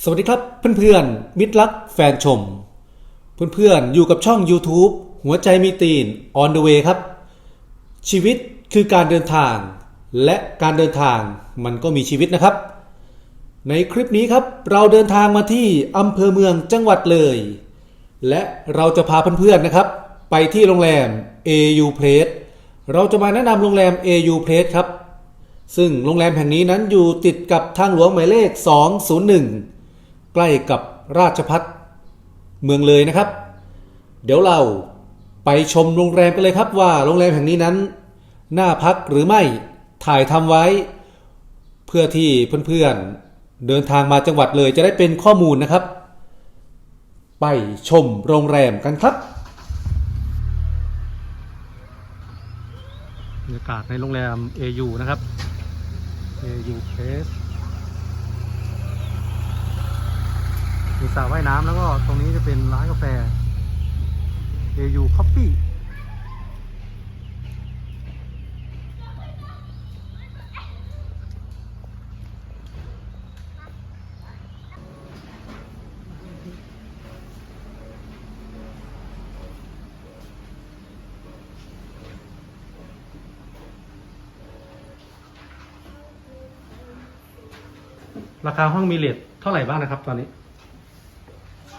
สวัสดีครับเพื่อนๆ มิตรรักแฟนชม เพื่อนๆ อยู่กับช่อง YouTube หัวใจมีตีน on the way ครับ ชีวิตคือการเดินทาง และการเดินทางมันก็มีชีวิตนะครับ ในคลิปนี้ครับเราเดินทางมาที่อำเภอเมืองจังหวัดเลย และเราจะพาเพื่อนๆนะครับ ไปที่โรงแรม AU Place เราจะมาแนะนำโรงแรม AU Place ครับ ซึ่งโรงแรมแห่งนี้นั้นอยู่ติดกับทางหลวงหมายเลข 201 ใกล้กับราชพัฒเมืองเลยนะครับ เดี๋ยวเราไปชมโรงแรมกันเลยครับว่าโรงแรมแห่งนี้นั้น น่าพักหรือไม่ถ่ายทำไว้ เพื่อที่เพื่อนๆเดินทางมาจังหวัดเลยจะได้เป็นข้อมูลนะครับ ไปชมโรงแรมกันครับบรรยากาศในโรงแรม AU นะครับ AU Place มีสระว่ายน้ำแล้วก็ตรงนี้จะเป็นร้านกาแฟ AU Coffee ราคาห้องมีเลทเท่าไหร่บ้างนะครับตอนนี้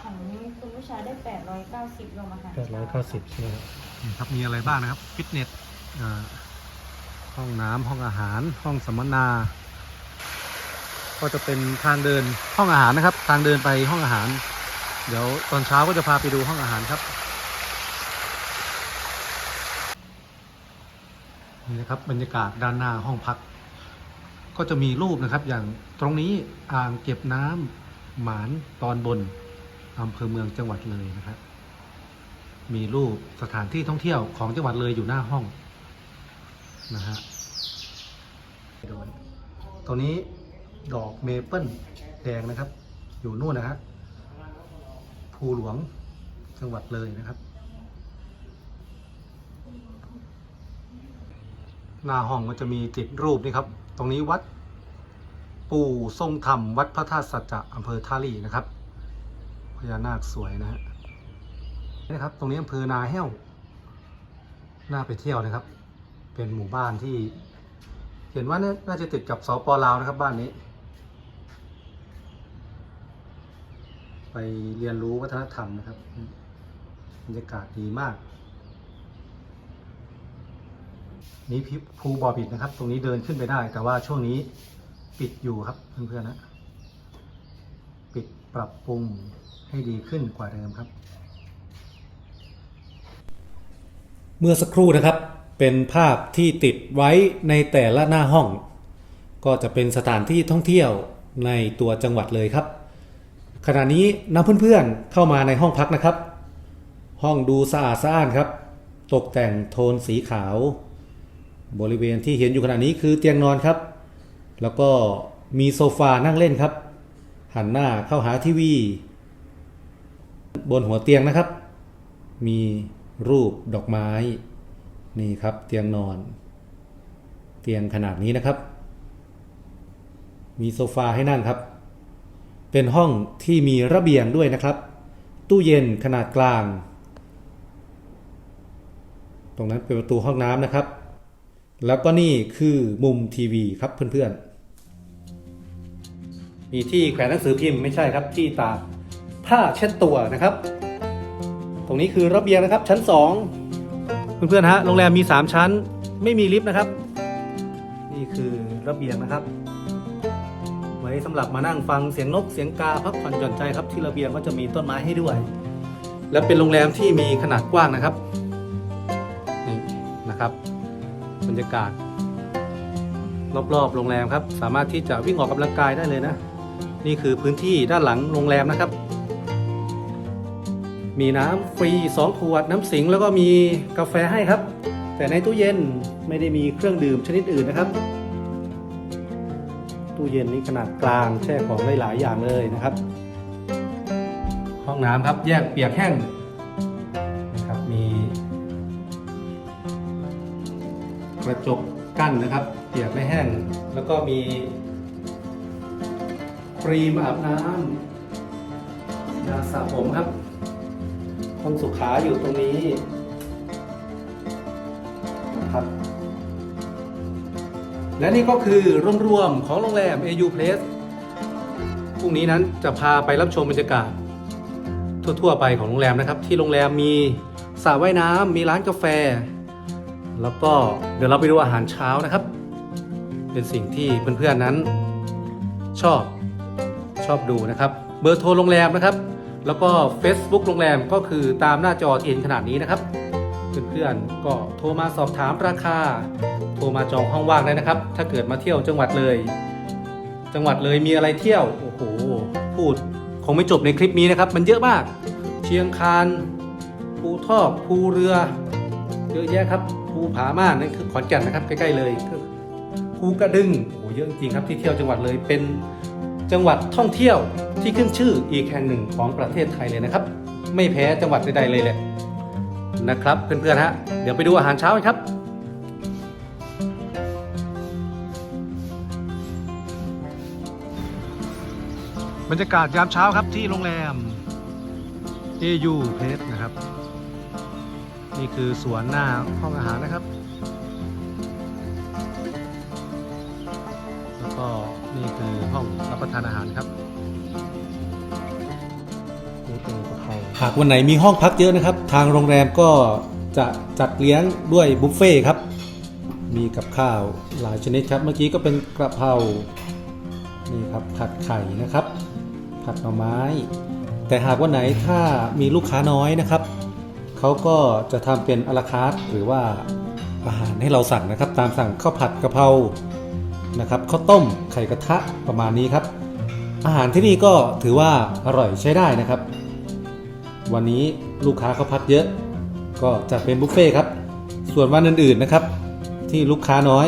ของคุณผู้ชายได้ 890รวมอาหารแปดร้อยเก้าสิบใช่ไหมครับครับมีอะไรบ้างนะครับฟิตเนสอ่าห้องน้ำห้องอาหารห้องสัมมนา ก็จะเป็นทางเดินห้องอาหารนะครับ ทางเดินไปห้องอาหาร เดี๋ยวตอนเช้าก็จะพาไปดูห้องอาหารครับนี่นะครับบรรยากาศด้านหน้าห้องพัก ก็จะมีรูปนะครับ อย่างตรงนี้อ่างเก็บน้ำหมานตอนบนอำเภอเมืองจังหวัดเลยนะครับ มีรูปสถานที่ท่องเที่ยวของจังหวัดเลยอยู่หน้าห้องนะฮะตรงนี้ดอกเมเปิลแดงนะครับ อยู่นู่นนะฮะภูหลวงจังหวัดเลยนะครับ หน้าห้องก็จะมีติดรูปนี่ครับ ตรงนี้วัด ปู่ทรงธรรมวัดพระธาตุสัจจะอำเภอท่าลี่นะครับพญานาคสวยนะฮะ นี่นะครับ ตรงนี้อำเภอนาแห้ว น่าไปเที่ยวนะครับ เป็นหมู่บ้านที่ เห็นว่าน่าน่าจะติดกับสปลาวนะครับบ้านนี้ ไปเรียนรู้วัฒนธรรมนะครับบรรยากาศดีมาก นี่พิภูบอบิดนะครับ ตรงนี้เดินขึ้นไปได้ แต่ว่าช่วงนี้ปิดอยู่ครับเพื่อนๆนะ ปิดปรับปรุงให้ดีขึ้นกว่าเดิมครับ เมื่อสักครู่นะครับ เป็นภาพที่ติดไว้ในแต่ละหน้าห้อง ก็จะเป็นสถานที่ท่องเที่ยวในตัวจังหวัดเลยครับ ขณะนี้นำเพื่อนๆเข้ามาในห้องพักนะครับ ห้องดูสะอาดสะอ้านครับ ตกแต่งโทนสีขาว บริเวณที่เห็นอยู่ขณะนี้คือเตียงนอนครับ แล้วก็มีโซฟานั่งเล่นครับ หันหน้าเข้าหาทีวี บนหัวเตียงนะครับ มี รูปดอกไม้ นี่ครับเตียงนอน เตียงขนาดนี้นะครับ มีโซฟาให้นั่งครับ เป็นห้องที่มีระเบียงด้วยนะครับ ตู้เย็นขนาดกลาง ตรงนั้นเป็นประตูห้องน้ำนะครับ แล้วก็นี่คือมุมทีวีครับเพื่อนๆ มีที่แขวนหนังสือพิมพ์ไม่ใช่ครับที่ตากผ้าเช็ดตัวนะครับ ตรงนี้คือระเบียงนะครับ ชั้น 2 เพื่อนๆฮะโรงแรมมี 3 ชั้น ไม่มีลิฟต์นะครับ นี่คือระเบียงนะครับ ไว้สำหรับมานั่งฟังเสียงนกเสียงกาพักผ่อนหย่อนใจครับที่ระเบียงก็จะมีต้นไม้ให้ด้วย และเป็นโรงแรมที่มีขนาดกว้างนะครับนี่นะครับบรรยากาศ รอบๆโรงแรมครับ สามารถที่จะวิ่งออกกำลังกายได้เลยนะ นี่คือพื้นที่ด้านหลังโรงแรมนะครับ มีน้ำฟรี 2 ขวดน้ำสิงแล้วก็มีกาแฟให้ครับ แต่ในตู้เย็นไม่ได้มีเครื่องดื่มชนิดอื่นนะครับ ตู้เย็นนี้ขนาดกลางแช่ของได้หลายอย่างเลยนะครับ ห้องน้ำครับแยกเปียกแห้งนะครับมี กระจกกั้นนะครับ เปียกไม่แห้ง แล้วก็มีครีมอาบน้ำยาสระผมครับ ห้องสุขาอยู่ตรงนี้นะครับและนี่ก็คือรวมๆของโรงแรม AU Place พรุ่งนี้นั้นจะพาไปรับชมบรรยากาศ ทั่วๆไปของโรงแรมนะครับ ที่โรงแรมมีสระว่ายน้ำมีร้านกาแฟ แล้วก็เดี๋ยวเราไปดูอาหารเช้านะครับ เป็นสิ่งที่เพื่อนๆนั้นชอบชอบดูนะครับ เบอร์โทรโรงแรมนะครับ แล้วก็ Facebook โรงแรมก็คือตามหน้าจอเอ็นขนาดนี้นะครับ เพื่อนๆก็โทรมาสอบถามราคา โทรมาจองห้องว่างได้นะครับ ถ้าเกิดมาเที่ยวจังหวัดเลย จังหวัดเลยมีอะไรเที่ยว โอ้โห พูดคงไม่จบในคลิปนี้นะครับ มันเยอะมาก เชียงคานภูทอกภูเรือ เยอะแยะครับภูผาม่านนั่นคือขอนแก่นนะครับใกล้ๆเลยภูกระดึงโอ้โหเยอะจริงครับที่เที่ยวจังหวัดเลยเป็น จังหวัดท่องเที่ยวที่ขึ้นชื่ออีกแห่งหนึ่งของประเทศไทยเลยนะครับ ไม่แพ้จังหวัดใดๆเลยแหละนะครับเพื่อนๆฮะเดี๋ยวไปดูอาหารเช้ากันครับบรรยากาศยามเช้าครับที่โรงแรม AU Place นะครับ นี่คือสวนหน้าห้องอาหารนะครับ แล้วก็ นี่คือห้องรับประทานอาหารครับนี่เป็นกะเพราหากวันไหนมีห้องพักเยอะนะครับ ทางโรงแรมก็จะจัดเลี้ยงด้วยบุฟเฟ่ต์ครับ มีกับข้าวหลายชนิดครับ เมื่อกี้ก็เป็นกระเพรา นี่ครับผัดไข่นะครับ ผัดหน่อไม้ แต่หากวันไหนถ้ามีลูกค้าน้อยนะครับ เขาก็จะทำเป็นอลาคาร์ทหรือว่าอาหารให้เราสั่งนะครับ ตามสั่งข้าวผัดกะเพรา นะครับข้าวต้มไข่กระทะประมาณนี้ครับ อาหารที่นี่ก็ถือว่าอร่อยใช้ได้นะครับ วันนี้ลูกค้าเขาพักเยอะ ก็จะเป็นบุฟเฟ่ต์ครับ ส่วนวันอื่นๆนะครับ ที่ลูกค้าน้อย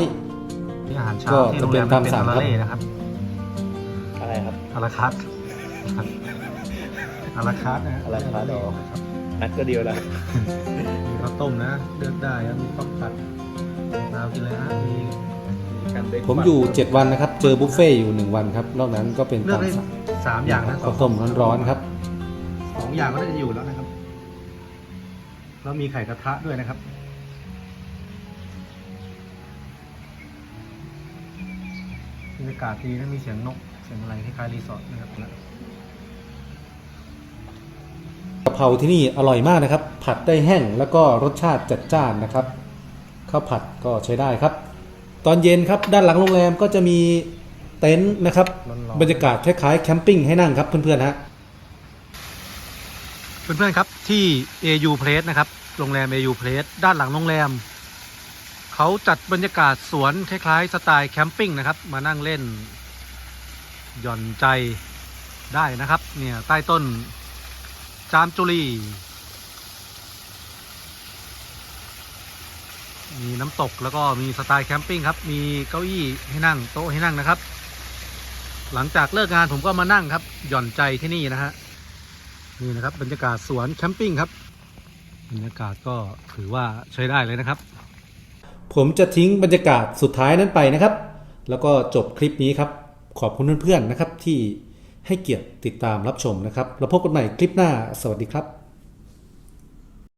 นี่อาหารเช้าก็ที่จะโรงเป็แรนมตามสั่งเป็นครับอาราเล่นะครับอะไรครับอาราคัตอาราคัตนะฮะอาราคาร์ทเหรอนัดก็เดียวแล้วมีข้าวต้มนะ เลือกได้ครับมีข้าวผัดดาวกินเลยฮะมี ผมอยู่ 7 วันนะครับ เจอบุฟเฟ่ต์อยู่ 1 วันครับ นอกนั้นก็เป็นเลือกตามได้สั่งสามอย่างนะข้าวต้มร้อนๆครับ สองอย่างก็น่าจะอยู่แล้วนะครับ แล้วมีไข่กระทะด้วยนะครับ บรรยากาศดีนะมีเสียงนก เสียงอะไรคล้ายๆรีสอร์ทนะครับกะเพราที่นี่อร่อยมากนะครับ ผัดได้แห้งแล้วก็รสชาติจัดจ้านนะครับ ข้าวผัดก็ใช้ได้ครับ ตอนเย็นครับด้านหลังโรงแรมก็จะมีเต็นท์นะครับร้อนๆบรรยากาศคล้ายๆแคมปิ้งให้นั่งครับเพื่อนๆฮะเพื่อนๆครับที่ AU Place นะครับโรงแรม AU Place ด้านหลังโรงแรมเขาจัดบรรยากาศสวนคล้ายๆสไตล์แคมปิ้งนะครับมานั่งเล่น หย่อนใจได้นะครับเนี่ยใต้ต้นจามจุลี มีน้ำตกแล้วก็มีสไตล์แคมปิ้งครับ มีเก้าอี้ให้นั่งโต๊ะให้นั่งนะครับ หลังจากเลิกงานผมก็มานั่งครับ หย่อนใจที่นี่นะฮะนี่นะครับ บรรยากาศสวนแคมปิ้งครับ บรรยากาศก็ถือว่าใช้ได้เลยนะครับ ผมจะทิ้งบรรยากาศสุดท้ายนั้นไปนะครับ แล้วก็จบคลิปนี้ครับ ขอบคุณเพื่อนๆนะครับที่ให้เกียรติติดตามรับชมนะครับ แล้วพบกันใหม่คลิปหน้า สวัสดีครับ